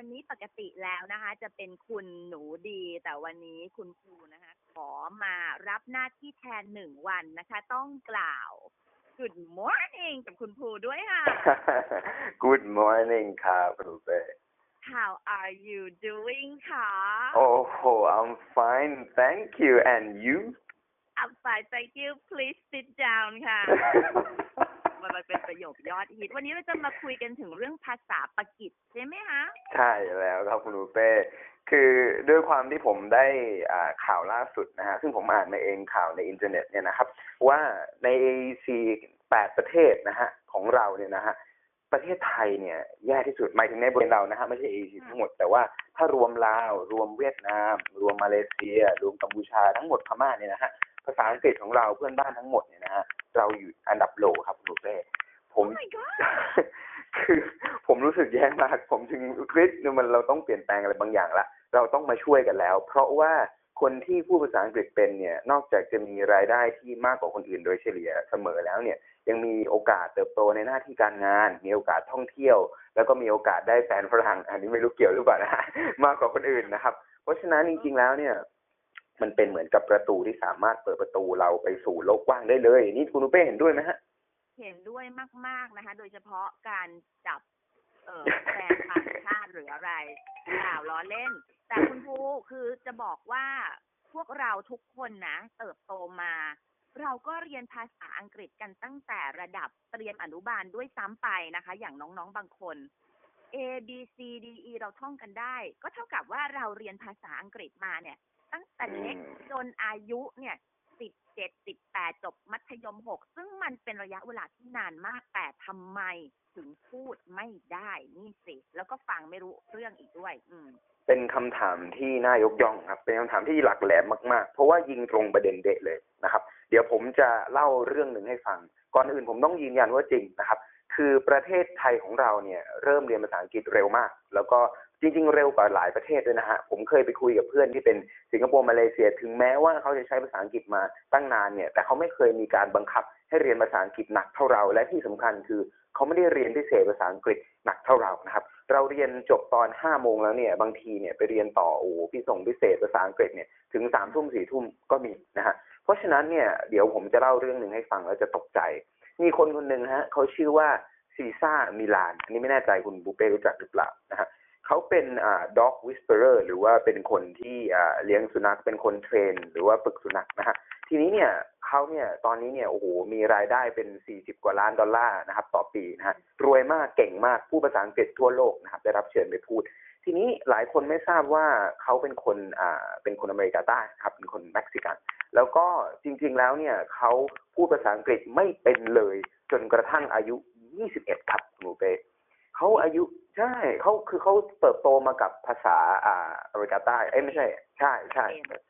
วันนี้ปกติแล้วนะคะ จะเป็นคุณหนูดี แต่วันนี้คุณครูนะคะ ขอมารับหน้าที่แทนหนึ่งวันนะคะ ต้องกล่าว Good morning กับคุณครูด้วยค่ะ Good morning ครับครูเป้ How are you doing คะ Oh, I'm fine, thank you. And you? I'm fine thank you please sit down ค่ะ มันเป็นประโยคยอดฮิตวันนี้เราจะมาคุยกันถึงเรื่องภาษาปากีสใช่ไหมคะใช่แล้วครับคุณรูเป้คือด้วยความที่ผมได้อ่าข่าวล่าสุดนะฮะซึ่งผมอ่านมาเองข่าวในอินเทอร์เน็ตเนี่ยนะครับ ว่าใน AEC แปดประเทศนะฮะของเราเนี่ยนะฮะประเทศไทยเนี่ยแย่ที่สุดหมายถึงในบริเวณเรานะฮะไม่ใช่ AEC ทั้งหมดแต่ว่าถ้ารวมลาว รวมเวียดนาม รวมมาเลเซีย รวมกัมพูชาทั้งหมดพม่าเนี่ยนะฮะ ภาษาอังกฤษของเราเพื่อนบ้านทั้งหมดเนี่ยนะฮะเราอยู่อันดับโหลครับคุณรูเป้ผม Oh my god คือผมรู้สึกแย่มาก ผมจึงคิดมันเราต้องเปลี่ยนแปลงอะไรบางอย่างละเราต้องมาช่วยกันแล้ว เพราะว่าคนที่พูดภาษาอังกฤษเป็นเนี่ย นอกจากจะมีรายได้ที่มากกว่าคนอื่นโดยเฉลี่ยเสมอแล้วเนี่ย ยังมีโอกาสเติบโตในหน้าที่การงาน มีโอกาสท่องเที่ยว แล้วก็มีโอกาสได้แฟนฝรั่ง อันนี้ไม่รู้เกี่ยวหรือเปล่านะฮะมากกว่าคนอื่นนะครับ เพราะฉะนั้นจริงๆแล้วเนี่ย มันเป็นเหมือนกับประตูที่สามารถเปิดประตูเราไปสู่โลกกว้างได้เลย นี่คุณอุเป้เห็นด้วยไหมฮะ เห็นด้วยมาก ๆนะคะ โดยเฉพาะการจับเออแฟนต่างชาติหรืออะไรเปล่าล้อเล่น แต่คุณครูคือจะบอกว่าพวกเราทุกคนนะ เติบโตมา เราก็เรียนภาษาอังกฤษกันตั้งแต่ระดับเตรียมอนุบาลด้วยซ้ำไปนะคะ อย่างน้องๆบางคน A B C D E เราท่องกันได้ ก็เท่ากับว่าเราเรียนภาษาอังกฤษมาเนี่ย ตั้งแต่เล็กอืมจนอายุเนี่ยสิบเจ็ดสิบแปดจบมัธยมหกซึ่งมันเป็นระยะเวลาที่นานมากแต่ทำไมถึงพูดไม่ได้นี่สิ แล้วก็ฟังไม่รู้เรื่องอีกด้วย อืม เป็นคำถามที่น่ายกย่องครับ เป็นคำถามที่หลักแหลมมากๆ เพราะว่ายิงตรงประเด็นเดะเลยนะครับ เดี๋ยวผมจะเล่าเรื่องหนึ่งให้ฟัง ก่อนอื่นผมต้องยืนยันว่าจริงนะครับ คือประเทศไทยของเราเนี่ย เริ่มเรียนภาษาอังกฤษเร็วมาก แล้วก็ จริงๆ เร็วกว่าหลายประเทศด้วยนะฮะ ผมเคยไปคุยกับเพื่อนที่เป็นสิงคโปร์มาเลเซีย ถึงแม้ว่าเขาจะใช้ภาษาอังกฤษมาตั้งนานเนี่ย แต่เขาไม่เคยมีการบังคับให้เรียนภาษาอังกฤษหนักเท่าเรา และที่สำคัญคือเขาไม่ได้เรียนพิเศษภาษาอังกฤษหนักเท่าเรานะครับ เราเรียนจบตอนห้าโมงแล้วเนี่ย บางทีเนี่ยไปเรียนต่อโอ้โหพี่ส่งพิเศษภาษาอังกฤษเนี่ยถึงสามทุ่มสี่ทุ่มก็มีนะฮะ เพราะฉะนั้นเนี่ยเดี๋ยวผมจะเล่าเรื่องหนึ่งให้ฟังแล้วจะตกใจ มีคนคนหนึ่งฮะเขาชื่อว่าซีซ่ามิลาน อันนี้ไม่แน่ใจคุณบูเป้รู้จักหรือเปล่านะฮะ เขาเป็นอ่าด็อกวิสเปอร์หรือว่าเป็นคนที่อ่าเลี้ยงสุนัขเป็นคนเทรน หรือว่าฝึกสุนัขนะฮะทีนี้เนี่ยเขาเนี่ยตอนนี้เนี่ยโอ้โหมีรายได้เป็น 40 กว่าล้านดอลลาร์นะครับต่อปีนะฮะรวยมากเก่งมากพูดภาษาอังกฤษทั่วโลกนะครับได้รับเชิญไปพูด ทีนี้หลายคนไม่ทราบว่าเขาเป็นคนอ่าเป็นคนอเมริกาใต้ครับเป็นคนเม็กซิกัน แล้วก็จริงๆแล้วเนี่ยเขาพูดภาษาอังกฤษไม่เป็นเลยจนกระทั่งอายุ 21 ครับหนูเปเขาอายุ ใช่เขาคือเขาเติบโตมากับภาษาอ่าอเมริกาใต้เอ้ยไม่ใช่ ใช่ใช่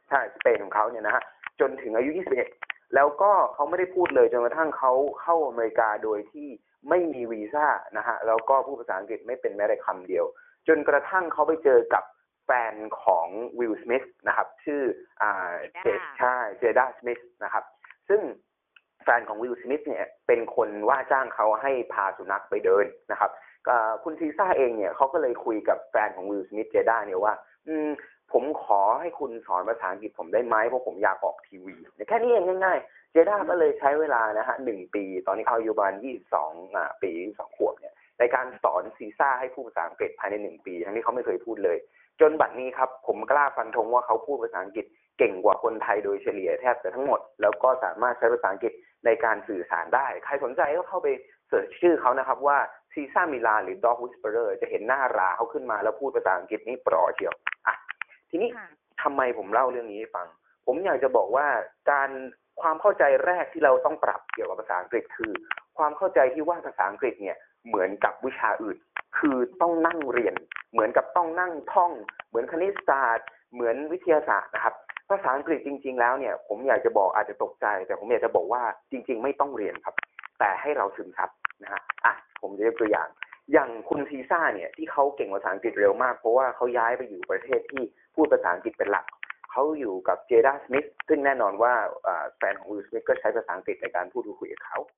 ใช่สเปนของเขาเนี่ยนะฮะจนถึงอายุ 21 แล้วก็เขาไม่ได้พูดเลยจนกระทั่งเขาเข้าอเมริกาโดยที่ไม่มีวีซ่านะฮะแล้วก็พูดภาษาอังกฤษไม่เป็นแม้แต่คำเดียว จนกระทั่งเขาไปเจอกับแฟนของวิลสมิธนะครับ ชื่ออ่าเจ Jada ใช่เจด้าสมิธนะครับ ซึ่ง แฟนของวิลสมิธเนี่ยเป็นคนว่าจ้างเขาให้พาสุนัขไปเดินนะครับคุณซีซ่าเองเนี่ยเขาก็เลยคุยกับแฟนของวิลสมิธเจด้าเนี่ยว่า อืมผมขอให้คุณสอนภาษาอังกฤษผมได้ไหมเพราะผมอยากออกทีวีแค่นี้เองง่ายๆ เจด้าก็เลยใช้เวลานะฮะหนึ่งปี ตอนนี้เขาอายุประมาณยี่สิบสองปีสองขวบเนี่ยในการสอนซีซ่าให้พูดภาษาอังกฤษภายในหนึ่งปี ทั้งที่เขาไม่เคยพูดเลย จนบัดนี้ครับผมกล้าฟันธงว่าเขาพูดภาษาอังกฤษเก่งกว่าคนไทยโดยเฉลี่ยแทบจะทั้งหมด แล้วก็สามารถใช้ภาษาอังกฤษ ในการสื่อสารได้ ใครสนใจก็เข้าไปเสิร์ชชื่อเขานะครับว่าซีซ่ามิลานหรือ Dog Whisperer จะเห็นหน้าราเขาขึ้นมาแล้วพูดภาษาอังกฤษนี่ปลอเชียวอะทีนี้ค่ะทำไมผมเล่าเรื่องนี้ให้ฟัง ผมอยากจะบอกว่าการความเข้าใจแรกที่เราต้องปรับเกี่ยวกับภาษาอังกฤษคือ ความเข้าใจที่ว่าภาษาอังกฤษเนี่ยเหมือนกับวิชาอื่น คือต้องนั่งเรียน เหมือนกับต้องนั่งท่อง เหมือนคณิตศาสตร์ เหมือนวิทยาศาสตร์นะครับภาษาอังกฤษจริง ๆ แล้วเนี่ย ผมอยากจะบอกอาจจะตกใจ แต่ผมอยากจะบอกว่าจริง ๆ ไม่ต้องเรียนครับ แต่ให้เราซึมซับนะฮะอะผมจะยกตัวอย่าง อย่างคุณซีซ่าเนี่ยที่เขาเก่งภาษาอังกฤษเร็วมาก เพราะว่าเขาย้ายไปอยู่ประเทศที่พูดภาษาอังกฤษเป็นหลักเขาอยู่กับเจด้าสมิธซึ่งแน่นอนว่าอ่าแฟนของวิลสมิธก็ใช้ภาษาอังกฤษในการพูดคุยกับเขา